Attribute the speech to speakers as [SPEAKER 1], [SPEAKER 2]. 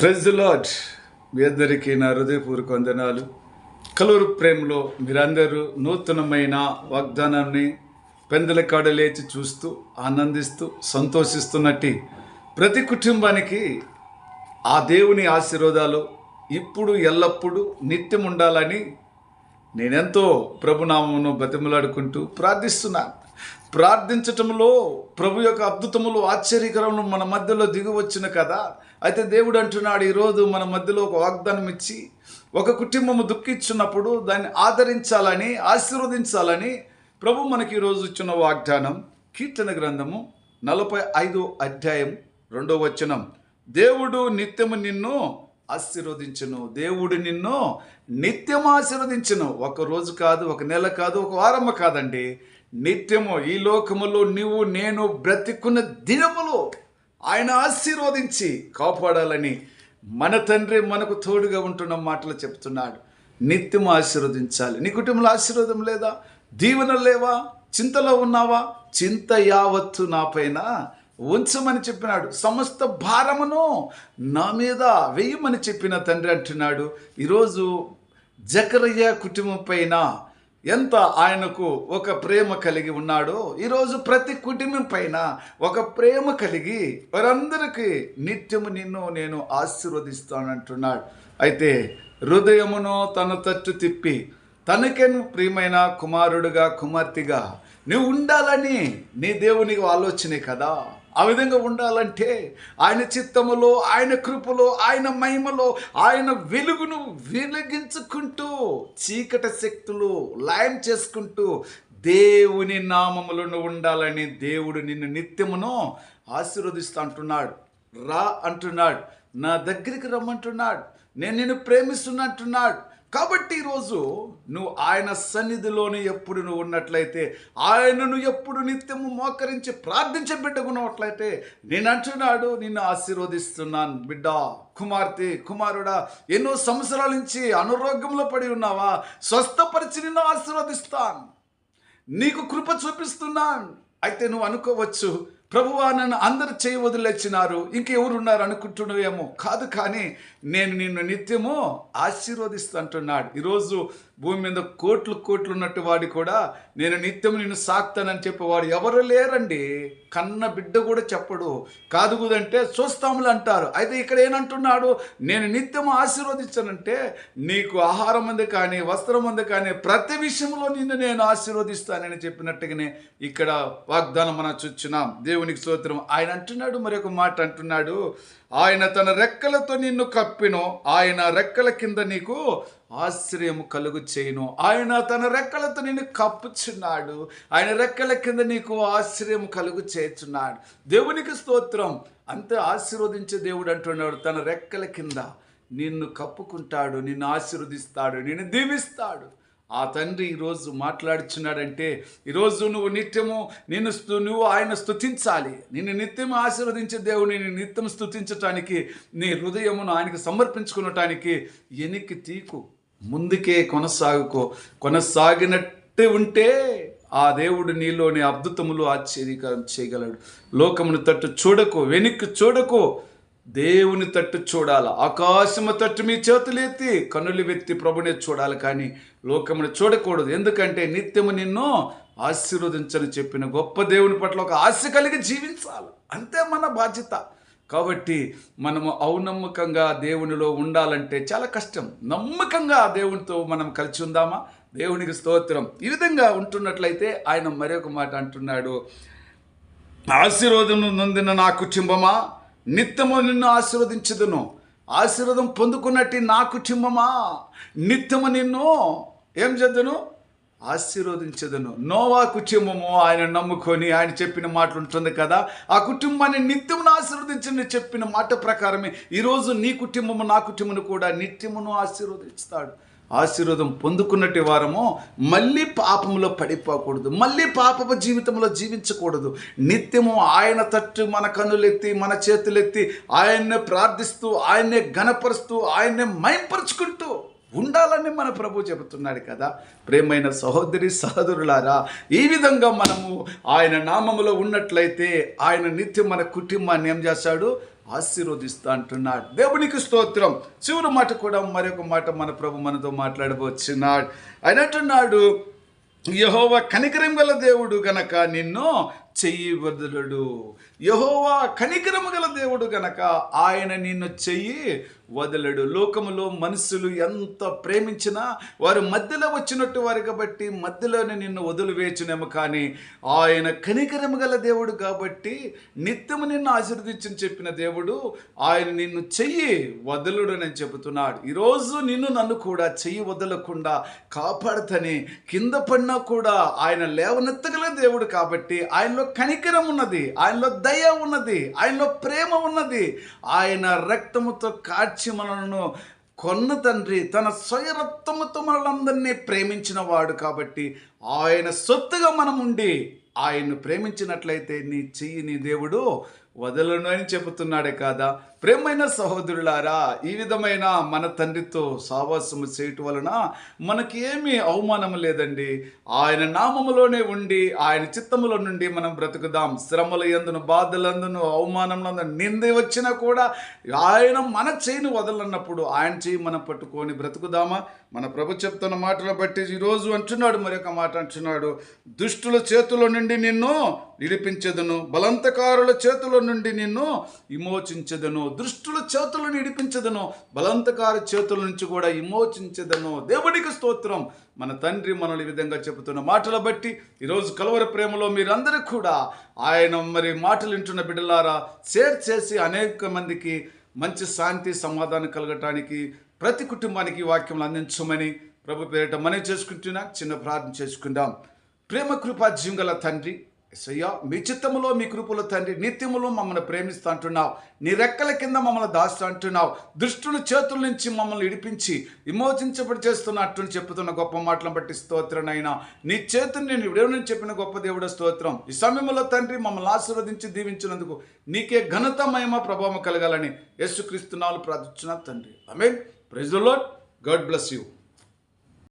[SPEAKER 1] Praise lord మీ అందరికీ నా హృదయపూర్వక వందనాలు. కలూరు ప్రేమలో మీరందరూ నూతనమైన వాగ్దానాన్ని పెందల కాడ లేచి చూస్తూ ఆనందిస్తూ సంతోషిస్తున్నట్టు ప్రతి కుటుంబానికి ఆ దేవుని ఆశీర్వాదాలు ఇప్పుడు ఎల్లప్పుడూ నిత్యం ఉండాలని నేనెంతో ప్రభునామమును బతిమలాడుకుంటూ ప్రార్థిస్తున్నాను. ప్రార్థించటంలో ప్రభు యొక్క అద్భుతములు ఆశ్చర్యకరములు మన మధ్యలో దిగి వచ్చిన కదా. అయితే దేవుడు అంటున్నాడు ఈరోజు మన మధ్యలో ఒక వాగ్దానం ఇచ్చి ఒక కుటుంబము దుఃఖించున్నప్పుడు దాన్ని ఆదరించాలని ఆశీర్వదించాలని ప్రభు మనకి ఈరోజు ఇచ్చిన వాగ్దానం. కీర్తన గ్రంథము నలభై ఐదో అధ్యాయం రెండో వచనం. దేవుడు నిత్యము నిన్ను ఆశీర్వదించను. దేవుడు నిన్ను నిత్యం ఆశీర్వదించను. ఒక రోజు కాదు ఒక నెల కాదు ఒక వారం కాదండి. నిత్యము ఈ లోకములో నీవు నేను బ్రతికున్న దినములో ఆయన ఆశీర్వదించి కాపాడాలని మన తండ్రి మనకు తోడుగా ఉంటున్న మాటలు చెప్తున్నాడు. నిత్యం ఆశీర్వదించాలి. నీ కుటుంబంలో ఆశీర్వాదం లేదా? దీవెనలు లేవా? చింతలో ఉన్నావా? చింత యావత్తు నా పైన ఉంచమని చెప్పినాడు. సమస్త భారమును నా మీద వెయ్యమని చెప్పిన తండ్రి అంటున్నాడు. ఈరోజు జకరయ్య కుటుంబం పైన ఎంత ఆయనకు ఒక ప్రేమ కలిగి ఉన్నాడో ఈరోజు ప్రతి కుటుంబం పైన ఒక ప్రేమ కలిగి వారందరికీ నిత్యము నిన్ను నేను ఆశీర్వదిస్తానంటున్నాడు. అయితే హృదయమును తన తట్టు తిప్పి తనకేను ప్రియమైన కుమారుడుగా కుమార్తెగా నువ్వు ఉండాలని నీ దేవునికి ఆలోచనే కదా? ఆ విధంగా ఉండాలంటే ఆయన చిత్తములో ఆయన కృపలో ఆయన మహిమలో ఆయన వెలుగును వెలిగించుకుంటూ చీకటి శక్తులు లయం చేసుకుంటూ దేవుని నామములను ఉండాలని దేవుడు నిన్ను నిత్యమును ఆశీర్వదిస్తూ అంటున్నాడు. రా అంటున్నాడు. నా దగ్గరికి రమ్మంటున్నాడు. నేను నిన్ను ప్రేమిస్తున్నట్టున్నాడు కాబట్టి ఈరోజు నువ్వు ఆయన సన్నిధిలోని ఎప్పుడు నువ్వు ఉన్నట్లయితే ఆయనను ఎప్పుడు నిత్యము మోకరించి ప్రార్థించే బిడ్డకున్నట్లయితే నేను అంటున్నాడు నిన్ను ఆశీర్వదిస్తున్నాను బిడ్డ. కుమార్తె కుమారుడా ఎన్నో సంవత్సరాల నుంచి అనారోగ్యంలో పడి ఉన్నావా? స్వస్థపరిచి నిన్ను ఆశీర్వదిస్తాను. నీకు కృప చూపిస్తున్నాను. అయితే నువ్వు అనుకోవచ్చు ప్రభువా నన్ను అందరు చేయి వదిలేచ్చినారు. ఇంకెవరున్నారు అనుకుంటున్నావేమో? కాదు కానీ నేను నిన్ను నిత్యము ఆశీర్వదిస్తుంటున్నాడు ఈరోజు భూమి మీద కోట్లు కోట్లు ఉన్నట్టు వాడి కూడా నేను నిత్యం నిన్ను సాక్తానని చెప్పేవాడు ఎవరు లేరండి. కన్న బిడ్డ కూడా చెప్పడు. కాదు కుదంటే చూస్తాములు అంటారు. అయితే ఇక్కడ ఏనంటున్నాడు? నేను నిత్యం ఆశీర్వదించానంటే నీకు ఆహారం ఉంది కానీ వస్త్రం ఉంది కానీ ప్రతి విషయంలో నిన్ను నేను ఆశీర్వదిస్తానని చెప్పినట్టుగానే ఇక్కడ వాగ్దానం మనం చూచున్నాం దేవునికి స్తోత్రం. ఆయన అంటున్నాడు మరొక మాట అంటున్నాడు. ఆయన తన రెక్కలతో నిన్ను కప్పిను. ఆయన రెక్కల కింద నీకు ఆశ్రయం కలుగు చేయను. ఆయన తన రెక్కలతో నిన్ను కప్పుచున్నాడు. ఆయన రెక్కల కింద నీకు ఆశ్రయం కలుగు చేస్తున్నాడు దేవునికి స్తోత్రం. అంతే ఆశీర్వదించే దేవుడు అంటున్నాడు. తన రెక్కల కింద నిన్ను కప్పుకుంటాడు నిన్ను ఆశీర్వదిస్తాడు నిన్ను దీవిస్తాడు. ఆ తండ్రి ఈరోజు మాట్లాడుచున్నాడంటే ఈరోజు నువ్వు నిత్యము నిన్ను స్తు- నువ్వు ఆయన స్తుతించాలి. నిన్ను నిత్యం ఆశీర్వదించే దేవుని నిన్ను నిత్యం స్తుతించటానికి నీ హృదయమును ఆయనకు సమర్పించుకునటానికి ఎనికి తీకు. ముందుకే కొనసాగుకో. కొనసాగినట్టే ఉంటే ఆ దేవుడు నీలోని అద్భుతములు ఆశ్చర్యకరం చేయగలడు. లోకమును తట్టు చూడకు వెనక్కి చూడకు. దేవుని తట్టు చూడాలి? ఆకాశము తట్టు మీ చేతులు ఎత్తి కన్నులు వెత్తి ప్రభునే చూడాలి కానీ లోకమును చూడకూడదు. ఎందుకంటే నిత్యము నిన్ను ఆశీర్వదించని చెప్పిన గొప్ప దేవుని పట్ల ఒక ఆశ కలిగి జీవించాలి. అంతే మన బాధ్యత. కాబట్టి మనము ఔనమ్మకంగా దేవునిలో ఉండాలంటే చాలా కష్టం. నమ్మకంగా దేవునితో మనం కలిసి ఉందామా? దేవునికి స్తోత్రం. ఈ విధంగా ఉంటున్నట్లయితే ఆయన మరొక మాట అంటున్నాడు. ఆశీర్వాదం నొందిన నా కుటుంబమా నిత్యము నిన్ను ఆశీర్వదించదును. ఆశీర్వాదం పొందుకున్నట్టు నా కుటుంబమా నిత్యము నిన్ను ఏం చేద్దును? ఆశీర్వదించదును. నోవా కుటుంబము ఆయన నమ్ముకొని ఆయన చెప్పిన మాటలు ఉంటుంది కదా? ఆ కుటుంబాన్ని నిత్యమును ఆశీర్వదించని చెప్పిన మాట ప్రకారమే ఈరోజు నీ కుటుంబము నా కుటుంబను కూడా నిత్యమును ఆశీర్వదిస్తాడు. ఆశీర్వాదం పొందుకున్నట్టు వారము మళ్ళీ పాపంలో పడిపోకూడదు. మళ్ళీ పాపపు జీవితంలో జీవించకూడదు. నిత్యము ఆయన తట్టు మన కన్నులెత్తి మన చేతులెత్తి ఆయన్నే ప్రార్థిస్తూ ఆయన్నే గణపరుస్తూ ఆయన్నే మైంపరుచుకుంటూ ఉండాలని మన ప్రభు చెబుతున్నాడు కదా. ప్రేమైన సహోదరి సహోదరులారా ఈ విధంగా మనము ఆయన నామములో ఉన్నట్లయితే ఆయన నిత్యం మన కుటుంబాన్ని ఏం చేస్తాడు? ఆశీర్వదిస్తా అంటున్నాడు. దేవునికి స్తోత్రం. చివరి మాట కూడా మరొక మాట మన ప్రభు మనతో మాట్లాడబోచున్నాడు ఆయన అంటున్నాడు యహోవా కనికరం గల దేవుడు గనక నిన్ను చెయ్యి వదలడు యహోవా కనికరము గల దేవుడు గనక ఆయన నిన్ను చెయ్యి వదలడు. లోకములో మనుషులు ఎంత ప్రేమించినా వారు మధ్యలో వచ్చినట్టు వారు కాబట్టి మధ్యలోనే నిన్ను వదిలివేచునేమో కానీ ఆయన కనికరము గల దేవుడు కాబట్టి నిత్యము నిన్ను ఆశీర్వదించని చెప్పిన దేవుడు ఆయన నిన్ను చెయ్యి వదలుడు అని చెబుతున్నాడు. ఈరోజు నిన్ను నన్ను కూడా చెయ్యి వదలకుండా కాపాడుతని కింద పడినా కూడా ఆయన లేవనెత్తగల దేవుడు కాబట్టి ఆయనలో కనికరం ఉన్నది. ఆయనలో దయ ఉన్నది ఆయనలో ప్రేమ ఉన్నది. ఆయన రక్తముతో కాచి మనలను కొన్న తండ్రి తన స్వయరత్వముతో మనలందరినీ ప్రేమించిన వాడు కాబట్టి ఆయన సొత్తుగా మనం ఉండి ఆయన్ను ప్రేమించినట్లయితే నీ చెయ్యి నీ దేవుడు వదలను అని చెబుతున్నాడే కాదా? ప్రేమైన సహోదరులారా ఈ విధమైన మన తండ్రితో సావాసము చేయటం వలన మనకి ఏమీ అవమానం లేదండి. ఆయన నామములోనే ఉండి ఆయన చిత్తములో నుండి మనం బ్రతుకుదాం. శ్రమల ఎందును బాధలందును అవమానంలో నింద వచ్చినా కూడా ఆయన మన చేయిని వదలన్నప్పుడు ఆయన చేయి మనం పట్టుకొని బ్రతుకుదామా? మన ప్రభు చెప్తున్న మాటలు బట్టి ఈరోజు అంటున్నాడు మరొక మాట అంటున్నాడు. దుష్టుల చేతుల నుండి నిన్ను విడిపించదును బలంతకారుల చేతుల నుండి నిన్ను విమోచించదను. దృష్టుల చేతులను ఇడిపించదను బలంతకారి చేతుల నుంచి కూడా విమోచించదను. దేవుడికి స్తోత్రం. మన తండ్రి మనల్ని ఈ విధంగా చెబుతున్న మాటలు బట్టి ఈరోజు కలవర ప్రేమలో మీరందరూ కూడా ఆయన మరి మాటలు వింటున్న బిడ్డలారా షేర్ చేసి అనేక మందికి మంచి శాంతి సమాధానం కలగటానికి ప్రతి కుటుంబానికి వాక్యం అందించమని ప్రభు పేరిట మనం చేసుకుంటున్నా చిన్న ప్రార్థన చేసుకుందాం. ప్రేమ కృపా జీవంగల తండ్రి ఎస్సయ్యా మీ చిత్తములో మీ కృపల తండ్రి నిత్యములో మమ్మల్ని ప్రేమిస్తా అంటున్నావు. నీ రెక్కల కింద మమ్మల్ని దాస్తూ అంటున్నావు. దుష్టుని చేతుల నుంచి మమ్మల్ని ఇడిపించి విమోచించబడి చేస్తున్నట్టు చెప్తున్న గొప్ప మాటలను బట్టి స్తోత్రనైనా నీ చేతుని నేను విడవని చెప్పిన గొప్ప దేవుడ స్తోత్రం. ఈ సమయంలో తండ్రి మమ్మల్ని ఆశీర్వదించి దీవించినందుకు నీకే ఘనత మహిమ ప్రభావం కలగాలని యేసుక్రీస్తునాలు ప్రార్థించిన తండ్రి. I mean praise lord God bless you.